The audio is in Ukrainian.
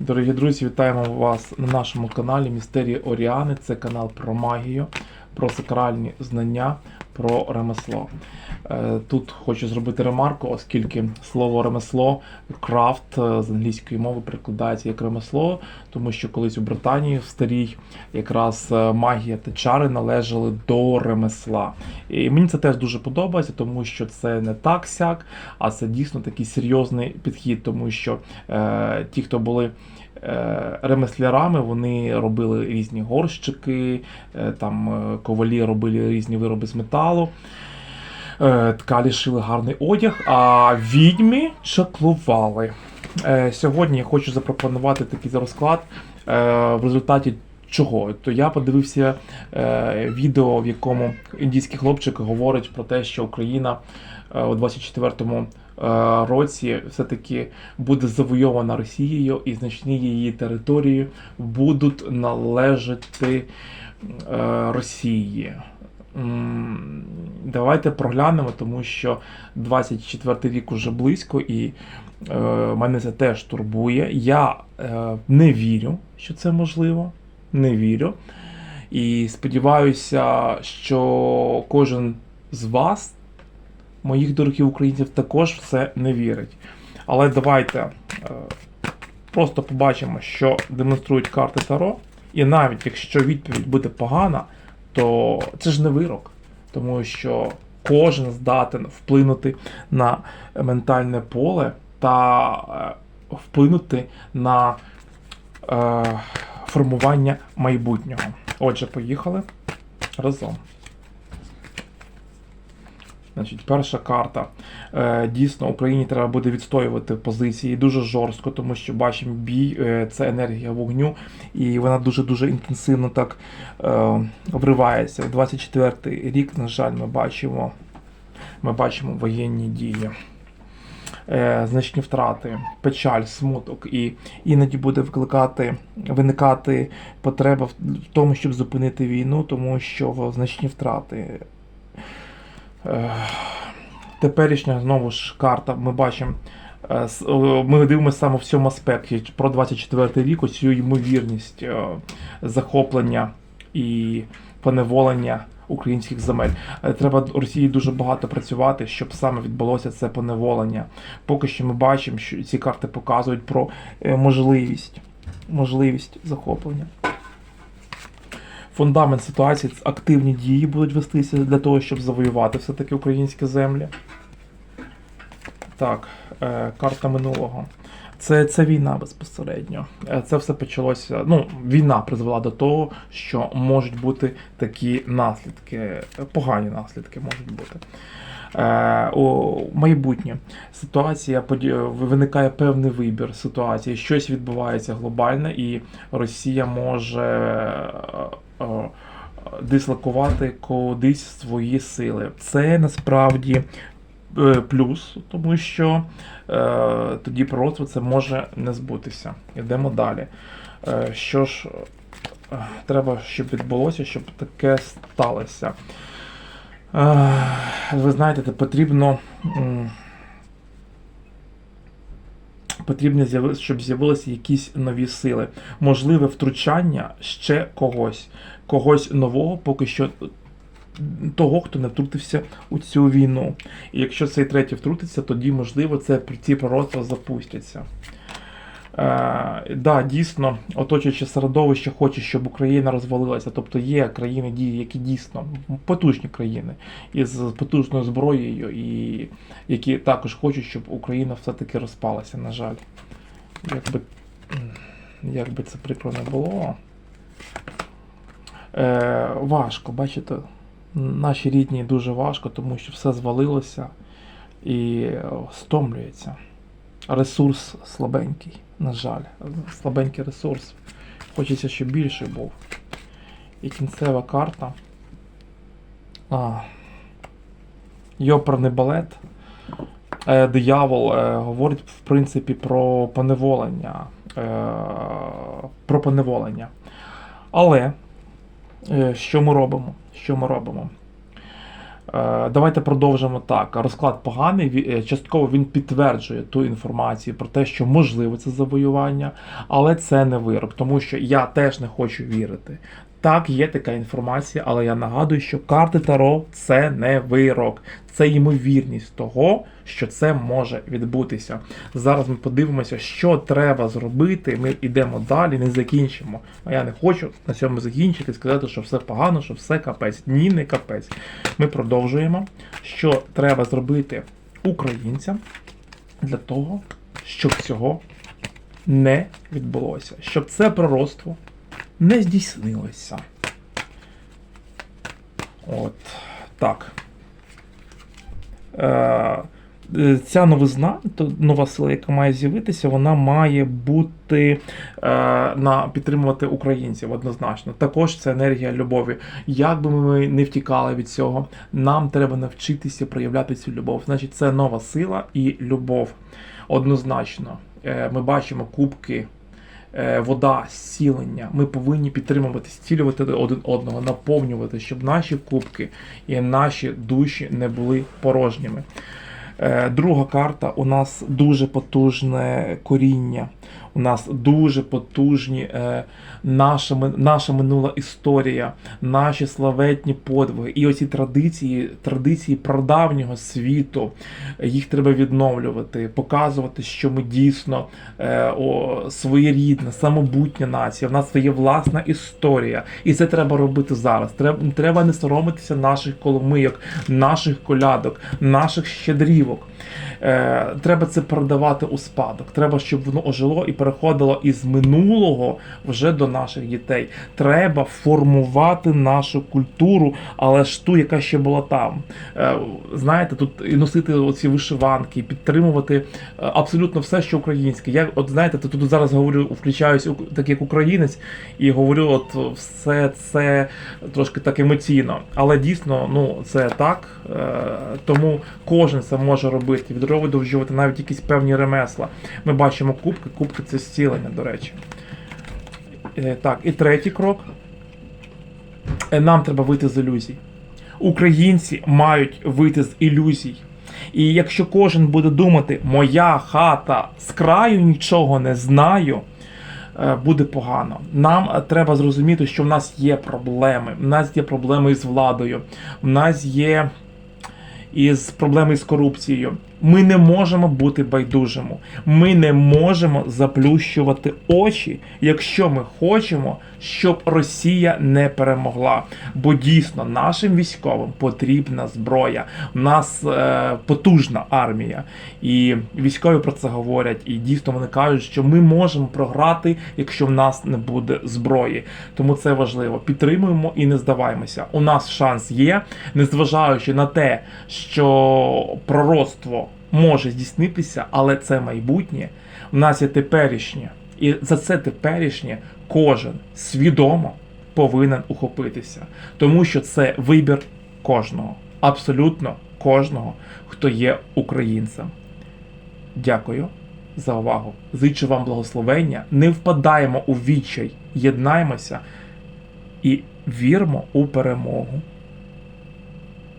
Дорогі друзі, вітаємо вас на нашому каналі Містерії Оріани. Це канал про магію, про сакральні знання, про ремесло. Е, Тут хочу зробити ремарку, оскільки слово ремесло, крафт е, з англійської мови перекладається як ремесло, тому що колись у Британії в старій якраз е, магія та чари належали до ремесла. І мені це теж дуже подобається, тому що це не так сяк, а це дійсно такий серйозний підхід, тому що е, ті, хто були ремеслярами, вони робили різні горщики, е, там е, ковалі робили різні вироби з металу. Е, Ткалі шили гарний одяг, а відьмі чаклували. Е, Сьогодні я хочу запропонувати такий розклад. Е, В результаті чого? То я подивився е, відео, в якому індійський хлопчик говорить про те, що Україна е, у 24-му е, році все-таки буде завойована Росією і значні її території будуть належати е, Росії. Давайте проглянемо, тому що 24 рік уже близько, і е, мене це теж турбує. Я е, не вірю, що це можливо. Не вірю. І сподіваюся, що кожен з вас, моїх дорогих українців, також в це не вірить. Але давайте е, просто побачимо, що демонструють карти Таро. І навіть якщо відповідь буде погана, то це ж не вирок, тому що кожен здатен вплинути на ментальне поле та е, вплинути на е, формування майбутнього. Отже, поїхали разом. Значить, перша карта. Е, дійсно, Україні треба буде відстоювати позиції дуже жорстко, тому що бачимо бій, е, це енергія вогню, і вона дуже-дуже інтенсивно так е, вривається. 24-й рік, на жаль, ми бачимо, ми бачимо воєнні дії. Значні втрати, печаль, смуток, і іноді буде викликати, виникати потреба в тому, щоб зупинити війну, тому що значні втрати. Е, Теперішня знову ж карта, ми бачимо. е, Ми дивимося саме в цьому аспекті про 24 рік, ось цю ймовірність е, захоплення і поневолення українських земель. Е, Треба Росії дуже багато працювати, щоб саме відбулося це поневолення. Поки що ми бачимо, що ці карти показують про е, можливість, можливість захоплення. Фундамент ситуації активні дії будуть вестися для того, щоб завоювати все-таки українські землі. Так, е, карта минулого. Це, це війна безпосередньо. Е, Це все почалося. Ну, війна призвела до того, що можуть бути такі наслідки, погані наслідки можуть бути. Е, у майбутнє ситуація виникає певний вибір ситуації. Щось відбувається глобальне, і Росія може дислокувати кудись свої сили. Це насправді е, плюс, тому що е, тоді пророцтво це може не збутися. Йдемо далі. Е, що ж е, треба, щоб відбулося, щоб таке сталося? Е, ви знаєте, потрібно. Потрібно, щоб з'явилися якісь нові сили. Можливе втручання ще когось, когось нового, поки що того, хто не втрутився у цю війну. І якщо цей третій втрутиться, тоді, можливо, це ці пророцтва запустяться. Е, да, дійсно, оточуюче середовище хоче, щоб Україна розвалилася. Тобто є країни, дії, які дійсно потужні країни із потужною зброєю, і які також хочуть, щоб Україна все-таки розпалася, на жаль. Якби, як би це прикро не було. Е, важко, бачите, наші рідні дуже важко, тому що все звалилося і стомлюється. Ресурс слабенький, на жаль. Слабенький ресурс. Хочеться, щоб більший був. І кінцева карта. А. Йоперний балет. Е, диявол е, говорить, в принципі, про поневолення. Е, про поневолення. Але е, що ми робимо? Що ми робимо? Е, Давайте продовжимо так. Розклад поганий. е, Частково він підтверджує ту інформацію про те, що можливо це завоювання, але це не вирок, тому що я теж не хочу вірити. Так, є така інформація, але я нагадую, що карти Таро це не вирок, це ймовірність того, що це може відбутися. Зараз ми подивимося, що треба зробити. Ми йдемо далі, не закінчимо. А я не хочу на цьому закінчити, сказати, що все погано, що все капець. Ні, не капець. Ми продовжуємо. Що треба зробити українцям для того, щоб цього не відбулося, щоб це пророцтво не здійснилося. От так. Е, Ця новизна, нова сила, яка має з'явитися, вона має бути е, на підтримувати українців однозначно. Також це енергія любові. Як би ми не втікали від цього, нам треба навчитися проявляти цю любов. Значить, це нова сила і любов. Однозначно. Е, Ми бачимо кубки вода, зцілення. Ми повинні підтримувати, зцілювати один одного, наповнювати, щоб наші кубки і наші душі не були порожніми. Е, Друга карта у нас дуже потужне коріння. У нас дуже потужні е, наша, наша минула історія, наші славетні подвиги. І оці традиції, традиції прадавнього світу, їх треба відновлювати, показувати, що ми дійсно е, о, своєрідна, самобутня нація. В нас є власна історія. І це треба робити зараз. Треба, треба не соромитися наших коломийок, наших колядок, наших щедрівок. Е, треба це передавати у спадок. Треба, щоб воно ожило і переходило із минулого вже до наших дітей. Треба формувати нашу культуру, але ж ту, яка ще була там. Е, знаєте, тут і носити оці вишиванки, підтримувати е, абсолютно все, що українське. Я, от знаєте, тут зараз говорю, включаюсь так як українець, і говорю, от все це трошки так емоційно. Але дійсно, ну це так. Е, тому кожен це може робити, відроджувати навіть якісь певні ремесла. Ми бачимо кубки, кубки це зцілення, до речі. Е, так, і третій крок. Е, Нам треба вийти з ілюзій. Українці мають вийти з ілюзій. І якщо кожен буде думати, моя хата з краю нічого не знаю, е, буде погано. Нам треба зрозуміти, що в нас є проблеми. В нас є проблеми із владою, в нас є із проблеми з корупцією. Ми не можемо бути байдужими. Ми не можемо заплющувати очі, якщо ми хочемо, щоб Росія не перемогла. Бо дійсно нашим військовим потрібна зброя. У нас е, потужна армія, і військові про це говорять. І дійсно вони кажуть, що ми можемо програти, якщо в нас не буде зброї. Тому це важливо. Підтримуємо і не здаваємося. У нас шанс є, незважаючи на те, що пророцтво може здійснитися, але це майбутнє. У нас є теперішнє. І за це теперішнє кожен свідомо повинен ухопитися. Тому що це вибір кожного, абсолютно кожного, хто є українцем. Дякую за увагу. Зичу вам благословення. Не впадаємо у відчай, єднаємося і віримо у перемогу.